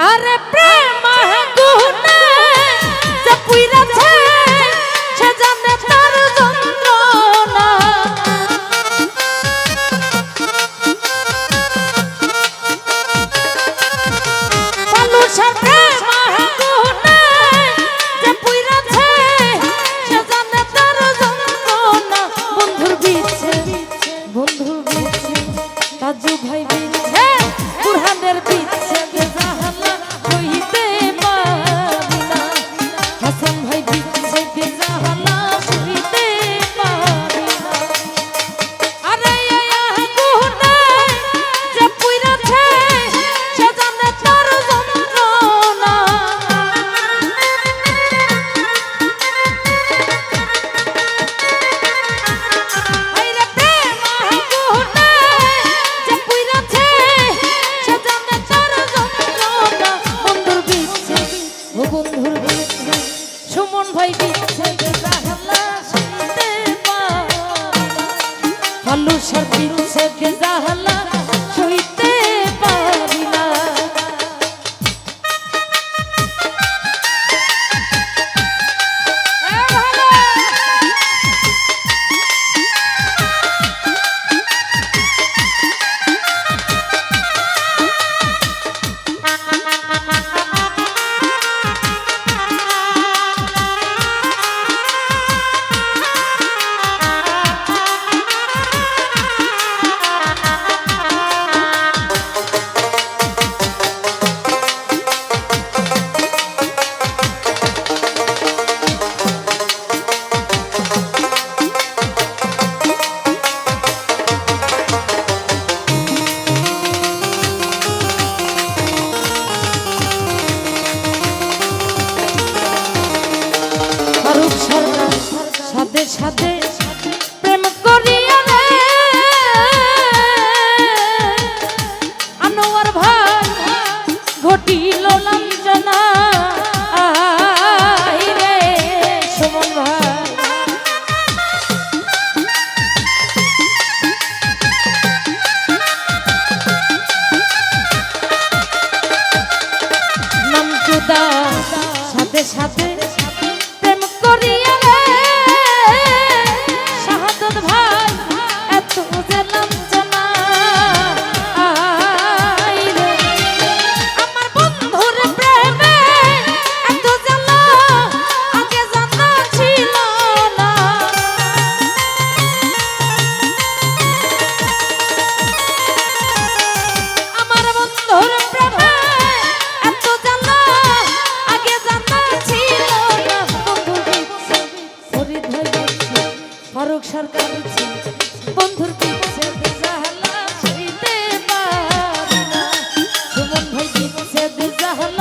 আরে প্রেম গুনে যে dejan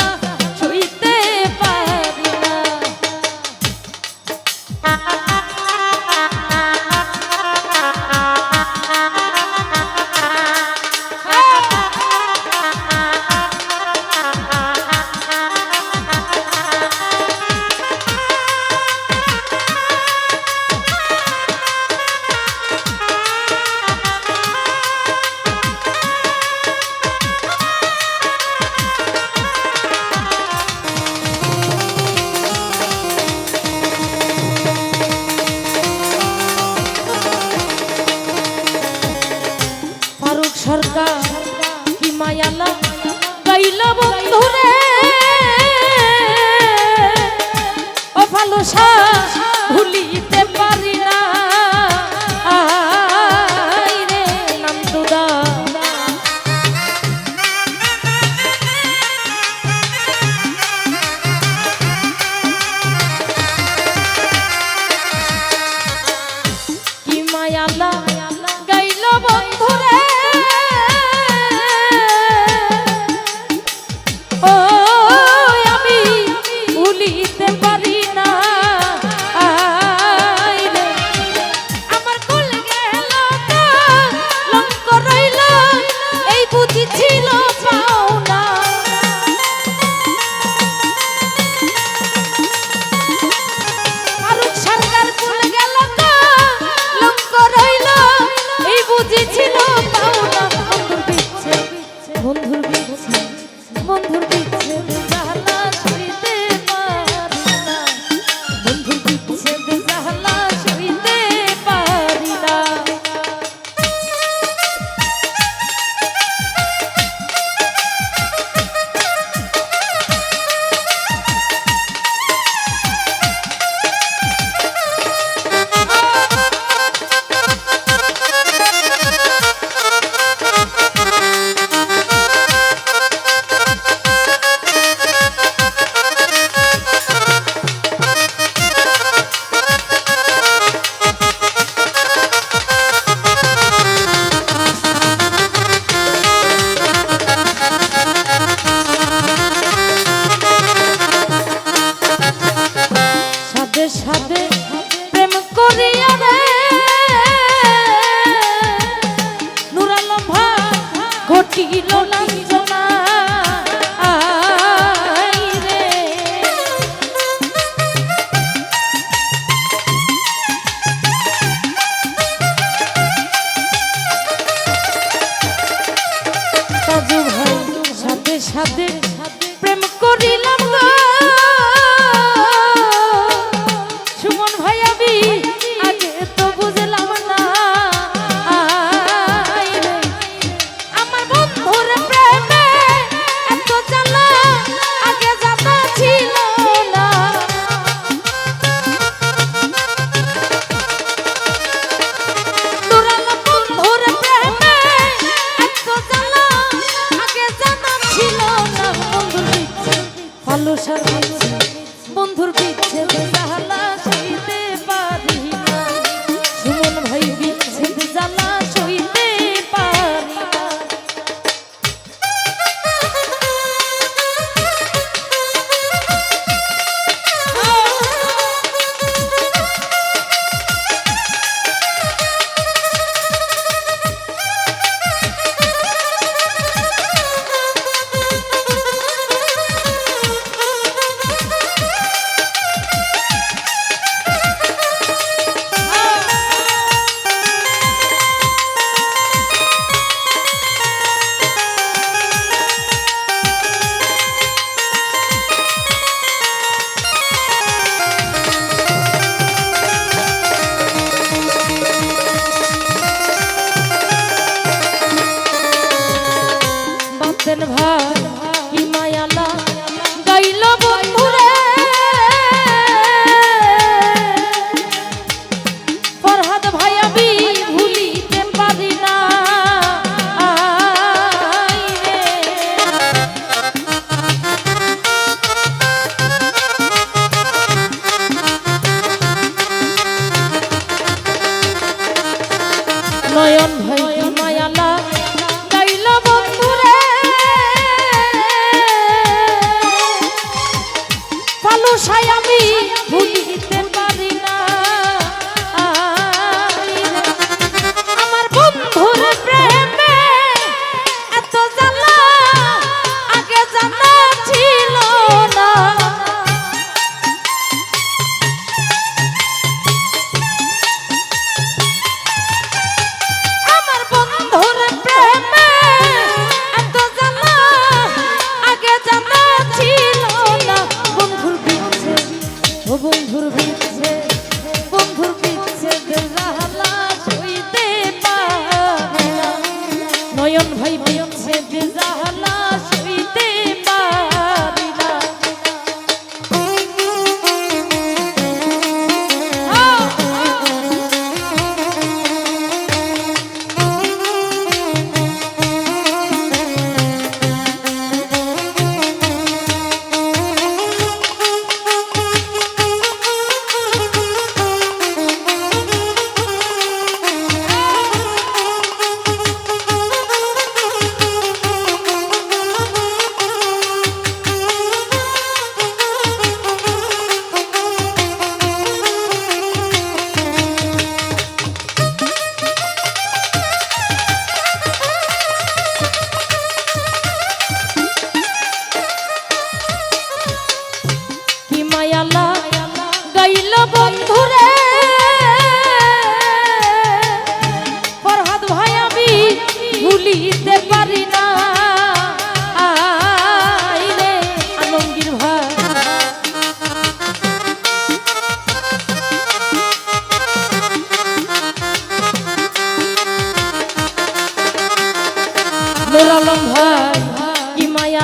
ও বন্ধুর বিচ্ছে বন্ধুর বিচ্ছে জ্বালা সইতে পারে নয়ন ভাই বিচ্ছে জ্বালা আব্দুল আলম ভাই কি মায়া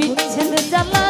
বিচ্ছেদ জ্বালা